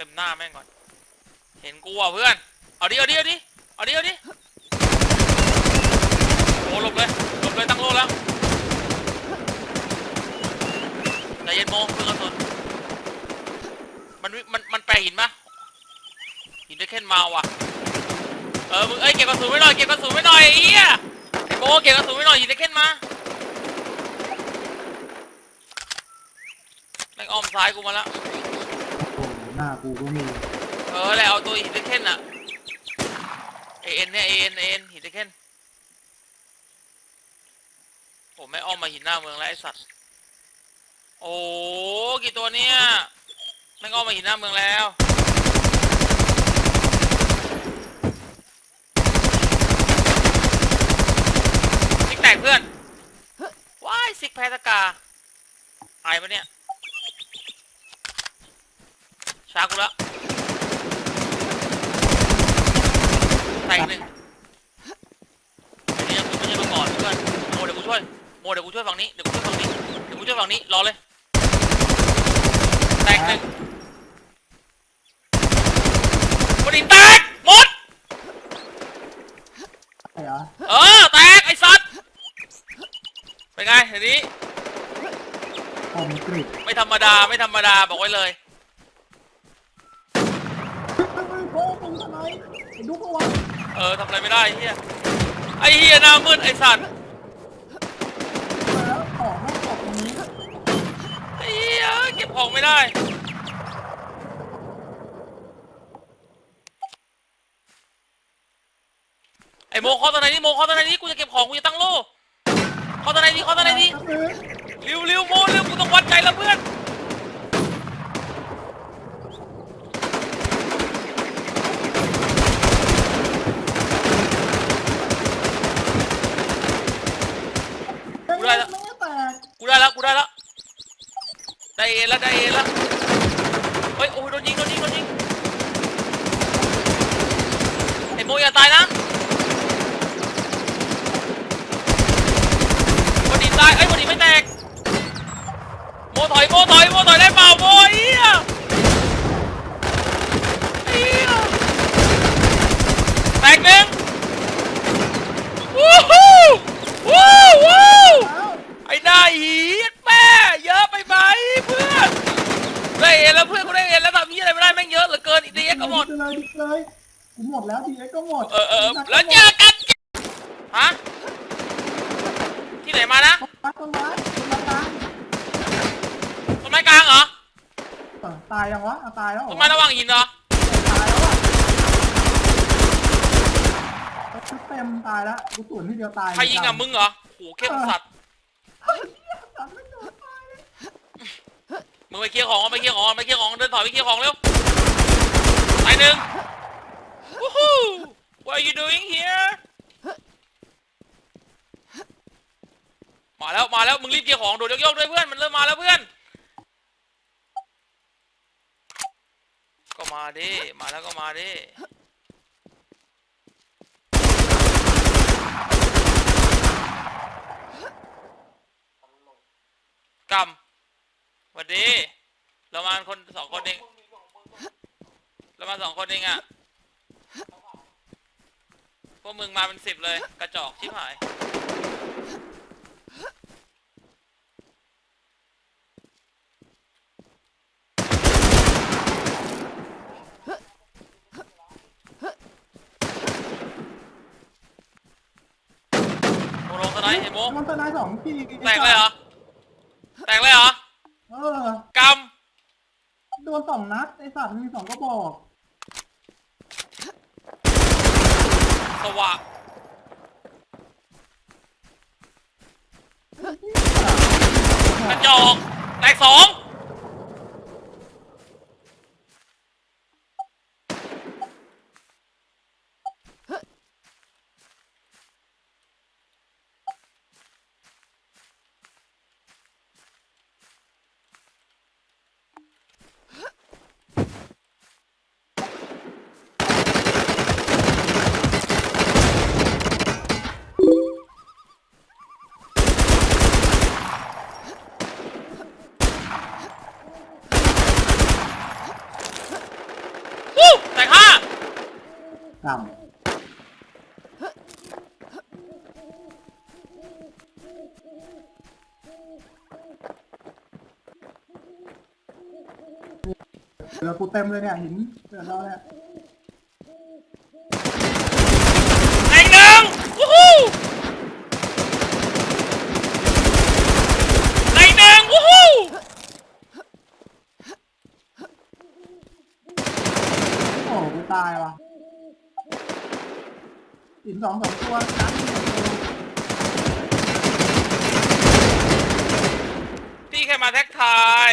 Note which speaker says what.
Speaker 1: เต็มหน้าแม่งก่อน เห็นกูอะเพื่อน เอาดิเอาดิเอาดิเอาดิเอาดิโอ้หลบเลยหลบเลยตั้งโลแล้วใจเย็นโมเพื่อนกระสุนมันวิมันมันแปลหินปะหินได้แค่มาว่ะ เออมึงเอ้ยเก็บกระสุนไว้หน่อยเก็บกระสุนไว้หน่อยไอ้เหี้ยไอ้โมเก็บกระสุนไว้หน่อยหินได้แค่มาแม่งอ้อมซ้ายกูมาแล้ว
Speaker 2: หน้ากูก็มี
Speaker 1: เออแหละเอาตัวหินเทเคนอะเอ็นเนี่ยเอ็นเอ็นหินเทเคนผมไม่อ้อมมาหินหน้าเมืองแล้วไอสัตว์ โอ้กี่ตัวเนี่ยไม่งอ้อมมาหินหน้าเมืองแล้ว ซิกแตกเพื่อน ว้าย ซิกแพทกาตายปะเนี่ย ช้ากูแล้วแตกหนึ่งอันนี้ยังไม่ใช่มาก่อนเพื่อนโมเดี๋ยวกูช่วยโมเดี๋ยวกูช่วยฝั่งนี้เดี๋ยวกูช่วยฝั่งนี้เดี๋ยวกูช่วยฝั่งนี้รอเลยแตกหนึ่งบดินแตกหมด
Speaker 2: ใช่เหรอ
Speaker 1: เออแตกไอ้สัตว์เป็นไงเดี๋ยวนี้
Speaker 2: คอมกริต
Speaker 1: ไม่ธรรมดาไม่ธรรมดาบอกไว้เลย
Speaker 2: โอ้ตรงทนาย ไอ้ดูเขาวะ
Speaker 1: เออทำอะไรไม่ได้ไอ้เฮียไอ้เฮียหน้ามืดไอ้สัตว์
Speaker 2: มาแล้วของแม่งตกตรงนี้
Speaker 1: ไอ้เฮียเก็บของไม่ได้ไอ้โมเคอตอนไหนนี่โมเคอตอนไหนนี่กูจะเก็บของกูจะตั้งโล่เคอตอนไหนนี่เคอตอนไหนนี่
Speaker 2: ก็คือ
Speaker 1: เร็วเร็วโมเร็วกูต้องวัดใจแล้วเพื่อน ได้แล้ว
Speaker 2: ไม่แตก
Speaker 1: กูได้แล้วกูได้แล้ว ได้เอแล้วได้เอแล้ว เฮ้ยโอ้ยโดนยิงโดนยิงโดนยิงไอ้โมอย่าตายนะบดีตายเอ้ยบดีไม่แตก โมถอยโมถอยโมถอยได้เปล่าโมเอี้ยเอี้ยแตกหนึ่งวู้ฮู้วู้วู้
Speaker 2: แล้ว
Speaker 1: ไอ้หน้าหีดแม่เยอะไปไหมเพื่อนได้เอ็นแล้วเพื่อนกูได้เอ็นแล้วทำยี่อะไรไม่ได้แม่งเยอะเหลือเกินอีดีเอ็กก็หมด
Speaker 2: ดิ เลยดิเลยกูหมดแล้วดีเอ็กก็หมด
Speaker 1: เออเออแล้วเจอกันฮะที่ไหนมานะ
Speaker 2: ต้นไม้ต้นไม้ต้นไม้ตาย
Speaker 1: ต้นไม้กลางเหรอ
Speaker 2: เออตายยังวะเอาตายแล้วเหร
Speaker 1: ต้
Speaker 2: อน
Speaker 1: ไม้ระหว่างหินเหรอ
Speaker 2: ตายแล้วอะชุดเต็มตายแล้วกูตุ่นที่เดียวตาย
Speaker 1: ใครยิงอะมึงเหรอโหเข้มสัตว์
Speaker 2: เฮ้ยเหี้ยสัตว์ไม่โดนตายเลย
Speaker 1: มึงไปเคลียร์ของไปเคลียร์ของไปเคลียร์ของเดินถอยไปเคลียร์ของเร็วไป หนึ่งวู้ฮู้ what are you doing here มาแล้วมาแล้วมึงรีบเคลียของโดดโยกๆด้วยเพื่อนมันเริ่มมาแล้วเพื่อน ก็มาดิมาแล้วก็มาดิกำวัสดีเรามาคนสองคน เองเรามาสองคนเองอะพวกมึงมาเป็นสิบเลย กระจอกชิบหาย โมลงสไนด์เห็นโม
Speaker 2: มันตายสองที
Speaker 1: แตกเลยเหรอ แตกเลยเหรอ
Speaker 2: เออกำ โดนสองนัดไอสัตว์มีสองก็บอก
Speaker 1: วะกระจอกแตกสอง
Speaker 2: แต่ห้าตาเหลือกูเต็มเลยเนี่ยหินเหลือเราเนี่ย
Speaker 1: หิน
Speaker 2: สองสองตัวน้ำหนึ่งตัว
Speaker 1: พี่แค่มาแท็กทาย